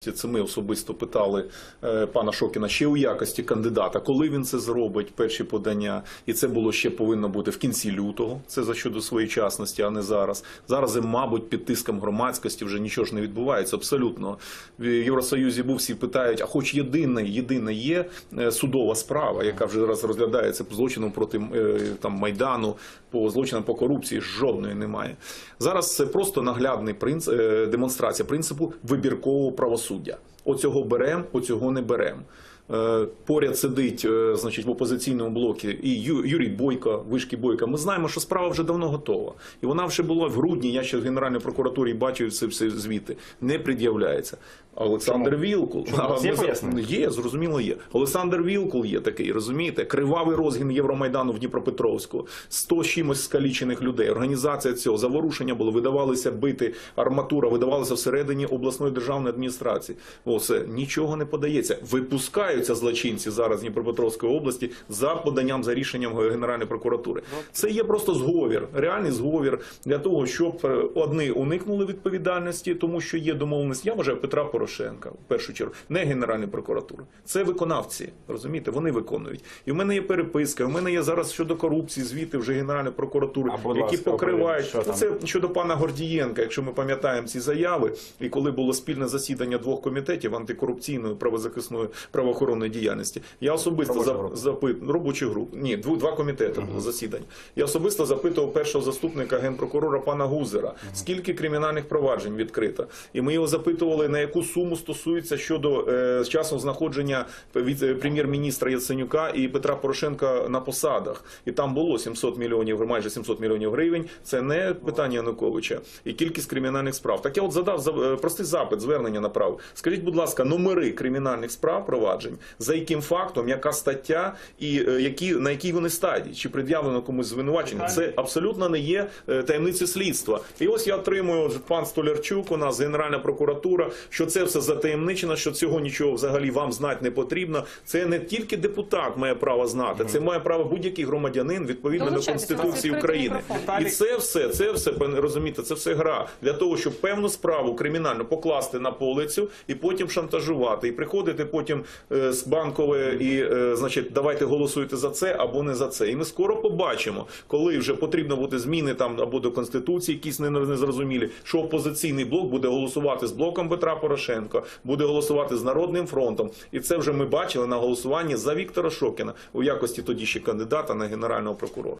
Це ми особисто питали е, пана Шокіна ще у якості кандидата, коли він це зробить, перші подання, і це було ще повинно бути в кінці лютого. Це за щодо своєчасності, а не зараз. Зараз, мабуть, під тиском громадськості вже нічого ж не відбувається. Абсолютно в Євросоюзі був всі питають: а хоч єдине, єдине є е, судова справа, яка вже зараз розглядається по злочинам проти е, там майдану, по злочинам по корупції. Жодної немає. Зараз це просто наглядний принцип, демонстрація принципу вибіркового правосуддя. Оцього берем, оцього не берем. Е, Поряд сидить, е, значить, в опозиційному блокі і Юрій Бойко, вишки Бойка. Ми знаємо, що справа вже давно готова. І вона вже була в грудні. Я ще в Генеральній прокуратурі бачив це все звіти. Не пред'являється. Олександр Вілкул у є ми? Є, зрозуміло, є. Олександр Вілкул є такий, розумієте? Кривавий розгін Євромайдану в Дніпропетровську. 100 чимось скалічених людей. Організація цього заворушення було, видавалися бити арматура, видавалася всередині обласної державної адміністрації. Оце нічого не подається. Випускаються злочинці зараз з Дніпропетровської області за поданням за рішенням Генеральної прокуратури. Це є просто зговір, реальний зговір для того, щоб е, одні уникнули відповідальності, тому що є домовленість. Я вважаю Петра Порошенка в першу чергу, не Генеральної прокуратури. Це виконавці, розумієте, вони виконують. І в мене є переписка. В мене є зараз щодо корупції звіти вже Генеральної прокуратури, А, які ласка, покривають що це щодо пана Гордієнка. Якщо ми пам'ятаємо ці заяви, і коли було спільне засідання двох комітетів антикорупційної правозахисної правоохоронної діяльності, я особисто Робоча зап- група. запит робочу групу. Ні, дву два комітети було засідання. Я особисто запитував першого заступника генпрокурора пана Гузера, скільки кримінальних проваджень відкрито. І ми його запитували, на яку суму стосується щодо е, часу знаходження від е, прем'єр-міністра Яценюка і Петра Порошенка на посадах. І там було 700 мільйонів, майже 700 мільйонів гривень. Це не питання Януковича і кількість кримінальних справ. Так я от задав за- е, простий запит, звернення направив. Скажіть, будь ласка, номери кримінальних справ проваджень, за яким фактом, яка стаття і е, які на якій вони стадії, чи пред'явлено комусь звинувачення? Це абсолютно не є таємниці слідства. І ось я отримую пан Столярчук, у нас Генеральна прокуратура, що це все затаємничено, що цього нічого взагалі вам знати не потрібно. Це не тільки депутат має право знати, це має право будь-який громадянин відповідно до конституції України. І це все, це все розумієте, це все гра для того, щоб певну справу кримінальну покласти на полицю і потім шантажувати, і приходити потім е, з банкової і е, значить, давайте голосуйте за це або не за це. І ми скоро побачимо, коли вже потрібно буде зміни там або до конституції, якісь не- незрозумілі, що опозиційний блок буде голосувати з блоком Петра Порошенка, буде голосувати з народним фронтом. І це вже ми бачили на голосуванні за Віктора Шокіна у якості тоді ще кандидата на генерального прокурора.